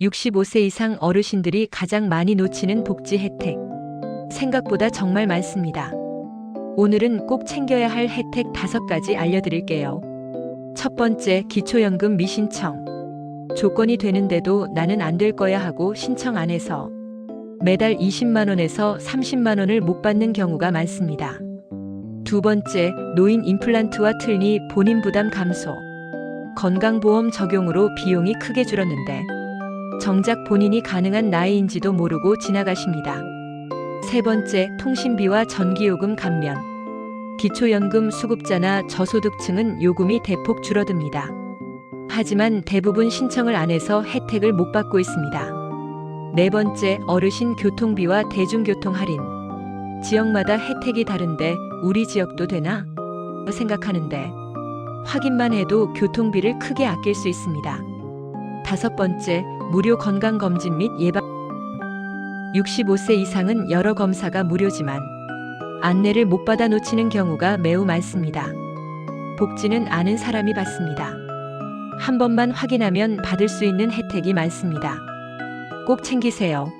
65세 이상 어르신들이 가장 많이 놓치는 복지 혜택. 생각보다 정말 많습니다. 오늘은 꼭 챙겨야 할 혜택 다섯 가지 알려드릴게요. 첫 번째, 기초연금 미신청. 조건이 되는데도 나는 안 될 거야 하고 신청 안 해서 매달 20만원에서 30만원을 못 받는 경우가 많습니다. 두 번째, 노인 임플란트와 틀니 본인 부담 감소. 건강보험 적용으로 비용이 크게 줄었는데 정작 본인이 가능한 나이인지도 모르고 지나가십니다. 세 번째, 통신비와 전기요금 감면. 기초연금 수급자나 저소득층은 요금이 대폭 줄어듭니다. 하지만 대부분 신청을 안 해서 혜택을 못 받고 있습니다. 네 번째, 어르신 교통비와 대중교통 할인. 지역마다 혜택이 다른데 우리 지역도 되나? 생각하는데 확인만 해도 교통비를 크게 아낄 수 있습니다. 다섯 번째, 무료 건강검진 및 예방. 65세 이상은 여러 검사가 무료지만 안내를 못 받아 놓치는 경우가 매우 많습니다. 복지는 아는 사람이 받습니다. 한 번만 확인하면 받을 수 있는 혜택이 많습니다. 꼭 챙기세요.